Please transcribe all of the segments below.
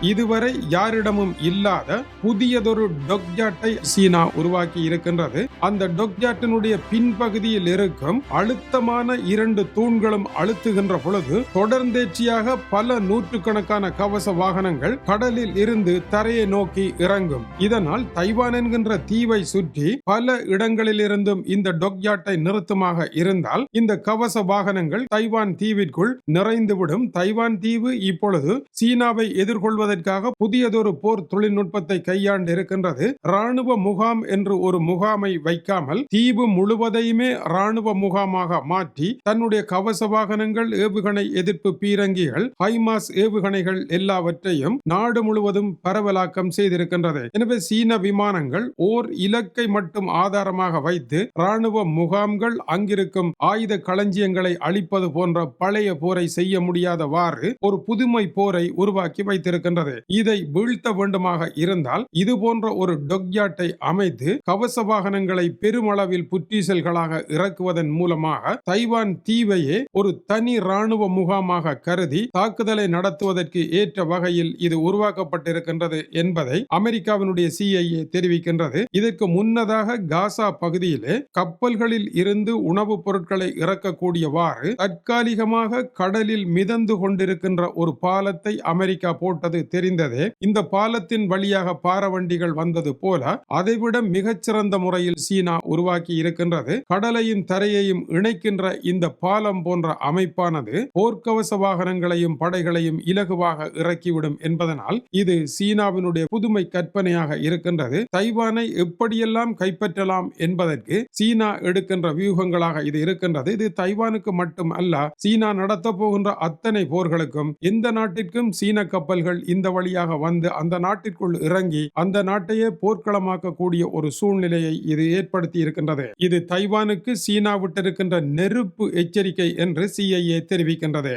இதுவரை யாரிடமும் இல்லாத புதியதொரு டொக்ஜாட்டை சீனா உருவாக்கி இருக்கின்றது. அந்த டொக்ஜாட்டினுடைய பின்பகுதியில் இருக்கும் அழுத்தமான இரண்டு தூண்களும் அழுத்துகின்ற பொழுது தொடர்ந்தேர்ச்சியாக பல நூற்றுக்கணக்கான கவச வாகனங்கள் கடலில் இருந்து தரையை நோக்கி இறங்கும். இதனால் தைவான் என்கின்ற தீவை சுற்றி பல இடங்களில் இருந்தும் இந்த டொக்யாட்டை நிறுத்தமாக இருந்தால் இந்த கவச வாகனங்கள் தைவான் தீவிற்குள் நிறைந்துவிடும். தைவான் தீவு இப்பொழுது சீனாவை எதிர்கொள்வது தடுப்பதற்காக புதியதொரு போர் தொழில்நுட்பத்தை கையாண்டு இருக்கின்றது ராணுவ முகாம் என்று ஒரு முகாமை வைக்காமல் தீவு முழுவதையுமே ராணுவ முகாமாக மாற்றி தன்னுடைய கவச வாகனங்கள் ஏவுகணை எதிர்ப்பு பீரங்கிகள் ஹைமாஸ் ஏவுகணைகள் எல்லாவற்றையும் நாடு முழுவதும் பரவலாக்கம் செய்திருக்கின்றது. எனவே சீன விமானங்கள் ஓர் இலக்கை மட்டும் ஆதாரமாக வைத்து ராணுவ முகாம்கள் அங்கிருக்கும் ஆயுத களஞ்சியங்களை அழிப்பது போன்ற பழைய போரை செய்ய முடியாதவாறு ஒரு புதுமை போரை உருவாக்கி வைத்திருக்கின்றது இதை வீழ்த்த வேண்டுமாக இருந்தால் இது போன்ற ஒரு டொக்யாட்டை அமைத்து கவச வாகனங்களை பெருமளவில் புற்றீசல்களாக இறக்குவதன் மூலமாக தைவான் தீவையே ஒரு தனி ராணுவ முகாமாக கருதி தாக்குதலை நடத்துவதற்கு ஏற்ற வகையில் இது உருவாக்கப்பட்டிருக்கின்றது என்பதை அமெரிக்காவினுடைய சிஐஏ தெரிவிக்கின்றது. இதற்கு முன்னதாக காசா பகுதியிலே கப்பல்களில் இருந்து உணவுப் பொருட்களை இறக்கக்கூடியவாறு தற்காலிகமாக கடலில் மிதந்து கொண்டிருக்கின்ற ஒரு பாலத்தை அமெரிக்கா போட்டது தெரிந்ததே இந்த பாலத்தின் வழியாக பாரவண்டிகள் வந்தது போல அதைவிட மிகச்சிறந்த முறையில் சீனா உருவாக்கி இருக்கின்றது. கடலையும் தரையையும் இணைக்கின்ற இந்த பாலம் போன்ற அமைப்பானது போர்க்கவச வாகனங்களையும் படைகளையும் இலகுவாக இறக்கிவிடும் என்பதனால் இது சீனாவினுடைய புதுமை கற்பனையாக இருக்கின்றது. தைவானை எப்படியெல்லாம் கைப்பற்றலாம் என்பதற்கு சீனா எடுக்கின்ற வியூகங்களாக இது இருக்கின்றது. இது தைவானுக்கு மட்டும் அல்ல சீனா நடத்த போகின்ற அத்தனை போர்களுக்கும் எந்த நாட்டிற்கும் சீன கப்பல்கள் இந்த வழியாக வந்து அந்த நாட்டிற்குள் இறங்கி அந்த நாட்டையே போர்க்களமாக்கக்கூடிய ஒரு சூழ்நிலையை இது ஏற்படுத்தி இருக்கின்றது. இது தைவானுக்கு சீனா விட்டிருக்கின்ற நெருப்பு எச்சரிக்கை என்று சிஐஏ தெரிவிக்கின்றது.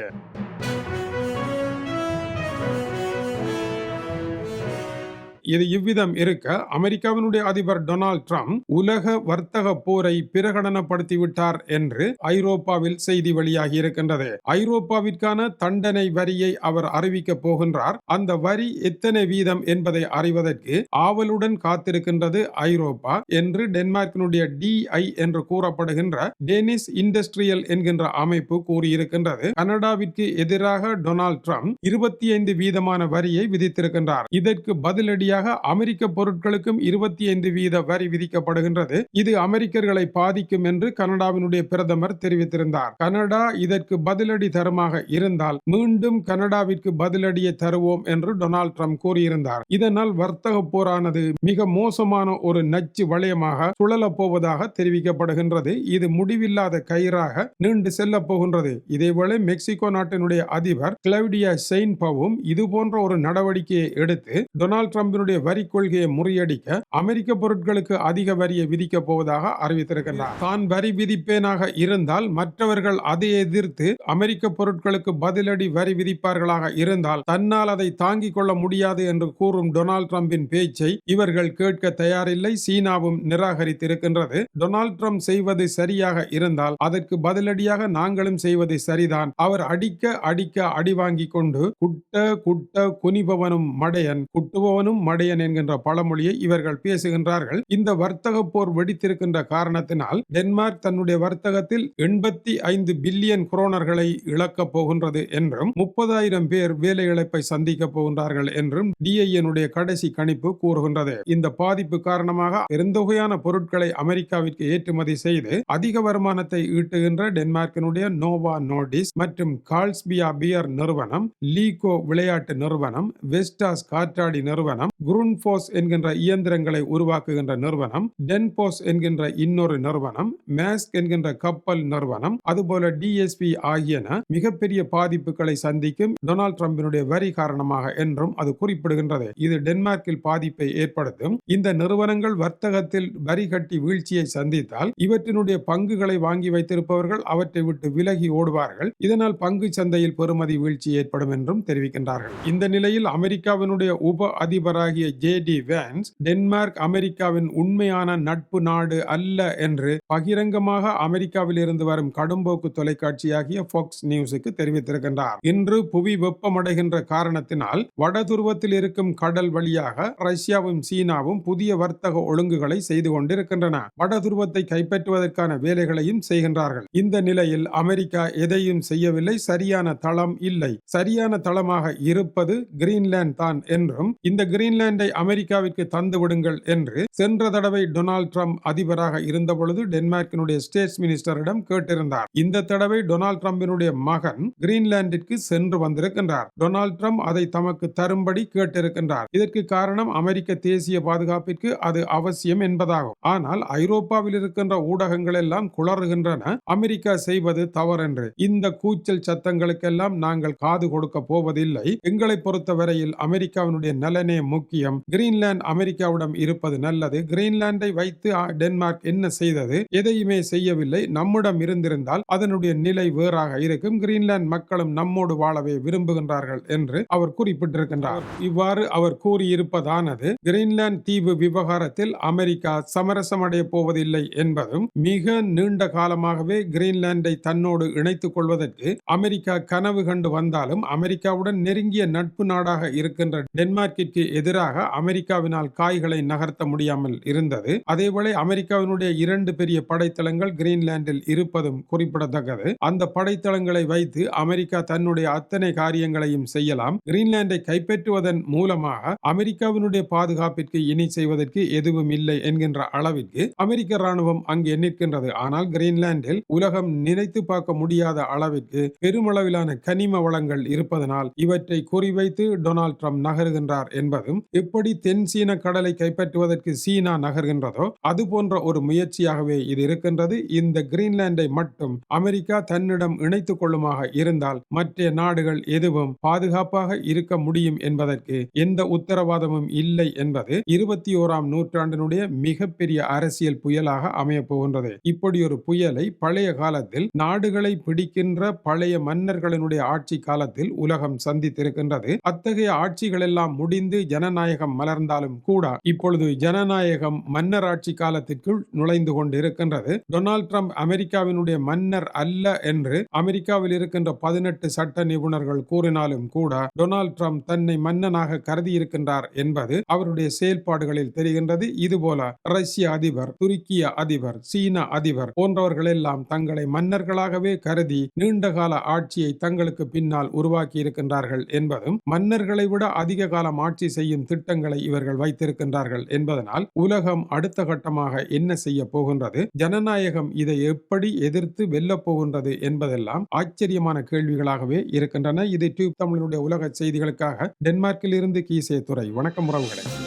இது இவ்விதம் இருக்க அமெரிக்காவினுடைய அதிபர் டொனால்ட் ட்ரம்ப் உலக வர்த்தக போரை பிரகடனப்படுத்திவிட்டார் என்று ஐரோப்பாவில் செய்தி வெளியாகி இருக்கின்றது. ஐரோப்பாவிற்கான தண்டனை வரியை அவர் அறிவிக்க போகின்றார். அந்த வரி எத்தனை வீதம் என்பதை அறிவதற்கு ஆவலுடன் காத்திருக்கின்றது ஐரோப்பா என்று டென்மார்க்கினுடைய டிஐ என்று கூறப்படுகின்ற டெனிஸ் இண்டஸ்ட்ரியல் என்கின்ற அமைப்பு கூறியிருக்கின்றது. கனடாவிற்கு எதிராக டொனால்ட் ட்ரம்ப் இருபத்தி ஐந்து வீதமான வரியை விதித்திருக்கின்றார். இதற்கு பதிலடி படிப்படியாக அமெரிக்க பொருட்களுக்கும் இருபத்தி ஐந்து வீத வரி விதிக்கப்படுகின்றது. இது அமெரிக்கர்களை பாதிக்கும் என்று கனடாவினுடைய பிரதமர் தெரிவித்திருந்தார். கனடா இதற்கு பதிலடி தருமாக இருந்தால் மீண்டும் கனடாவிற்கு பதிலடியை தருவோம் என்று டொனால்ட் ட்ரம்ப் கூறியிருந்தார். இதனால் வர்த்தக போரானது மிக மோசமான ஒரு நச்சு வளையமாக சுழலப் போவதாக தெரிவிக்கப்படுகின்றது. இது முடிவில்லாத கயிறாக நீண்டு செல்ல போகின்றது. இதேவேளை மெக்சிகோ நாட்டினுடைய அதிபர் கிளவிடியா செயின் பவும் இது போன்ற ஒரு நடவடிக்கையை எடுத்து டொனால்ட் ட்ரம்பின் ட்ரம்பினுடைய வரி கொள்கையை முறியடிக்க அமெரிக்க பொருட்களுக்கு அதிக வரியை விதிக்க போவதாக அறிவித்திருக்கின்றார். தான் வரி விதிப்பேனாக இருந்தால் மற்றவர்கள் அதை எதிர்த்து அமெரிக்க பொருட்களுக்கு பதிலடி வரி விதிப்பார்களாக இருந்தால் தன்னால் அதை தாங்கிக் கொள்ள முடியாது என்று கூறும் டொனால்ட் டிரம்பின் பேச்சை இவர்கள் கேட்க தயாரில்லை. சீனாவும் நிராகரித்திருக்கின்றது. டொனால்ட் ட்ரம்ப் செய்வது சரியாக இருந்தால் அதற்கு பதிலடியாக நாங்களும் செய்வது சரிதான். அவர் அடிக்க அடிக்க அடி வாங்கி கொண்டு குட்ட குட்ட குனிபவனும் மடையன் குட்டுபவனும் மடையன் என்கின்ற பழமொழியை இவர்கள் பேசுகின்றார்கள். இந்த வர்த்தக போர் வெடித்திருக்கின்ற காரணத்தினால் டென்மார்க் தன்னுடைய வர்த்தகத்தில் எண்பத்தி ஐந்து பில்லியன் குரோனர்களை இழக்கப் போகின்றது என்றும் முப்பதாயிரம் பேர் வேலை இழப்பை சந்திக்க போகின்றார்கள் என்றும் டிஐஎனுடைய கடைசி கணிப்பு கூறுகின்றது. இந்த பாதிப்பு காரணமாக பெருந்தொகையான பொருட்களை அமெரிக்காவிற்கு ஏற்றுமதி செய்து அதிக வருமானத்தை ஈட்டுகின்ற டென்மார்க்கினுடைய நோவா நோர்டிஸ் மற்றும் கால்ஸ்பியா பியர் நிறுவனம் லீகோ விளையாட்டு நிறுவனம் வெஸ்டாஸ் காற்றாடி நிறுவனம் குருன்ஃபோஸ் என்கின்ற இயந்திரங்களை உருவாக்குகின்ற நிறுவனம் டென்போஸ் என்கின்ற இன்னொரு நிறுவனம் மேஸ்க் என்கின்ற கப்பல் நிறுவனம் அதுபோல டிஎஸ்பி ஆகியன மிகப்பெரிய பாதிப்புகளை சந்திக்கும் டொனால்ட் ட்ரம்பினுடைய வரி காரணமாக என்றும் அது குறிப்பிடுகின்றது. இது டென்மார்க்கில் பாதிப்பை ஏற்படுத்தும். இந்த நிறுவனங்கள் வர்த்தகத்தில் வரி கட்டி வீழ்ச்சியை சந்தித்தால் இவற்றினுடைய பங்குகளை வாங்கி வைத்திருப்பவர்கள் அவற்றை விட்டு விலகி ஓடுவார்கள். இதனால் பங்கு சந்தையில் பெறுமதி வீழ்ச்சி ஏற்படும் என்றும் தெரிவிக்கின்றார்கள். இந்த நிலையில் அமெரிக்காவினுடைய உப அதிபராக ஆகிய ஜே டி வேன்ஸ் டென்மார்க் அமெரிக்காவின் உண்மையான நட்பு நாடு அல்ல என்று பகிரங்கமாக அமெரிக்காவில் இருந்து வரும் கடும்போக்கு தொலைக்காட்சியாகிய ஃபாக்ஸ் நியூஸுக்கு தெரிவித்திருக்கின்றார். இன்று புவி வெப்பமடைகின்ற காரணத்தினால் வடதுருவத்தில் இருக்கும் கடல் வழியாக ரஷ்யாவும் சீனாவும் புதிய வர்த்தக ஒழுங்குகளை செய்து கொண்டிருக்கின்றன. வடதுருவத்தை கைப்பற்றுவதற்கான வேலைகளையும் செய்கின்றார்கள். இந்த நிலையில் அமெரிக்கா எதையும் செய்யவில்லை. சரியான தளம் இல்லை. சரியான தளமாக இருப்பது கிரீன்லேண்ட் தான் என்றும் இந்த கிரீன்லாந்தை அமெரிக்காவிற்கு தந்து விடுங்கள் என்று சென்ற தடவை டொனால்ட் ட்ரம்ப் அதிபராக இருந்த பொழுது டென்மார்க்கினுடைய ஸ்டேட்ஸ் மினிஸ்டரிடம் கேட்டிருந்தார். இந்த தடவை டொனால்ட் ட்ரம்பினுடைய மகன் கிரீன்லாந்திற்கு சென்று வந்திருக்கின்றார். டொனால்ட் ட்ரம்ப் அதை தமக்கு தரும்படி கேட்டிருக்கின்றார். இதற்கு காரணம் அமெரிக்க தேசிய பாதுகாப்பிற்கு அது அவசியம் என்பதாகும். ஆனால் ஐரோப்பாவில் இருக்கின்ற ஊடகங்கள் எல்லாம் குளறுகின்றன. அமெரிக்கா செய்வது தவறென்று. இந்த கூச்சல் சத்தங்களுக்கெல்லாம் நாங்கள் காது கொடுக்க போவதில்லை. எங்களை பொறுத்தவரையில் அமெரிக்காவினுடைய நலனே முக்கியம். முக்கியம். கிரீன்லாந்து அமெரிக்காவிடம் இருப்பது நல்லது. கிரீன்லாண்டை வைத்து டென்மார்க் என்ன செய்தது? எதையுமே செய்யவில்லை. நம்மிடம் இருந்திருந்தால் அதனுடைய நிலை வேறாக இருக்கும். கிரீன்லாந்து மக்களும் நம்மோடு வாழவே விரும்புகின்றார்கள் என்று அவர் குறிப்பிட்டிருக்கின்றார். இவ்வாறு அவர் கூறியிருப்பதானது கிரீன்லாந்து தீவு விவகாரத்தில் அமெரிக்கா சமரசமடைய போவதில்லை என்பதும் மிக நீண்ட காலமாகவே கிரீன்லாண்டை தன்னோடு இணைத்துக் கொள்வதற்கு அமெரிக்கா கனவு கண்டு வந்தாலும் அமெரிக்காவுடன் நெருங்கிய நட்பு நாடாக இருக்கின்ற டென்மார்க்கிற்கு எதிர் எதிராக அமெரிக்காவினால் காய்களை நகர்த்த முடியாமல் இருந்தது. அதேவேளை அமெரிக்காவினுடைய இரண்டு பெரிய படைத்தளங்கள் கிரீன்லாண்டில் இருப்பதும் குறிப்பிடத்தக்கது. அந்த படைத்தளங்களை வைத்து அமெரிக்கா தன்னுடைய அத்தனை காரியங்களையும் செய்யலாம். கிரீன்லாண்டை கைப்பற்றுவதன் மூலமாக அமெரிக்காவினுடைய பாதுகாப்பிற்கு இணை செய்வதற்கு எதுவும் இல்லை என்கின்ற அளவிற்கு அமெரிக்க ராணுவம் அங்கே நிற்கின்றது. ஆனால் கிரீன்லாண்டில் உலகம் நினைத்து பார்க்க முடியாத அளவிற்கு பெருமளவிலான கனிம வளங்கள் இருப்பதனால் இவற்றை குறிவைத்து டொனால்ட் ட்ரம்ப் நகருகின்றார் என்பதும் எப்படி தென் சீன கடலை கைப்பற்றுவதற்கு சீனா நகர்கின்றதோ அது போன்ற ஒரு முயற்சியாகவே இது இருக்கின்றது. இந்த கிரீன்லாண்டை மட்டும் அமெரிக்கா தன்னிடம் இணைத்துக் கொள்ளுமாக இருந்தால் மற்ற நாடுகள் எதுவும் பாதுகாப்பாக இருக்க முடியும் என்பதற்கு எந்த உத்தரவாதமும் இல்லை என்பது இருபத்தி ஓராம் நூற்றாண்டினுடைய மிகப்பெரிய அரசியல் புயலாக அமையப் போகின்றது. இப்படி ஒரு புயலை பழைய காலத்தில் நாடுகளை பிடிக்கின்ற பழைய மன்னர்களினுடைய ஆட்சி காலத்தில் உலகம் சந்தித்திருக்கின்றது. அத்தகைய ஆட்சிகள் எல்லாம் முடிந்து ஜன ஜனநாயகம் மலர்ந்தாலும் கூட இப்பொழுது ஜனநாயகம் மன்னர் ஆட்சி காலத்திற்குள் நுழைந்து கொண்டிருக்கின்றது. டொனால்ட் ட்ரம்ப் அமெரிக்காவினுடைய மன்னர் அல்ல என்று அமெரிக்காவில் இருக்கின்ற பதினெட்டு சட்ட நிபுணர்கள் கூறினாலும் கூட டொனால்ட் ட்ரம்ப் தன்னை மன்னனாக கருதி இருக்கின்றார் என்பது அவருடைய செயல்பாடுகளில் தெரிகின்றது. இதுபோல ரஷ்ய அதிபர் துருக்கிய அதிபர் சீன அதிபர் போன்றவர்கள் எல்லாம் தங்களை மன்னர்களாகவே கருதி நீண்டகால ஆட்சியை தங்களுக்கு பின்னால் உருவாக்கி இருக்கின்றார்கள் என்பதும் மன்னர்களை விட அதிக காலம் ஆட்சி செய்யும் செய்யும் திட்டங்களை இவர்கள் வைத்திருக்கின்றார்கள் என்பதனால் உலகம் அடுத்த கட்டமாக என்ன செய்ய போகின்றது? ஜனநாயகம் இதை எப்படி எதிர்த்து வெல்லப் போகின்றது என்பதெல்லாம் ஆச்சரியமான கேள்விகளாகவே இருக்கின்றன. இது டியூப் தமிழனுடைய உலக செய்திகளுக்காக டென்மார்க்கில் இருந்து கீசே துறை வணக்கம் உறவுகளை.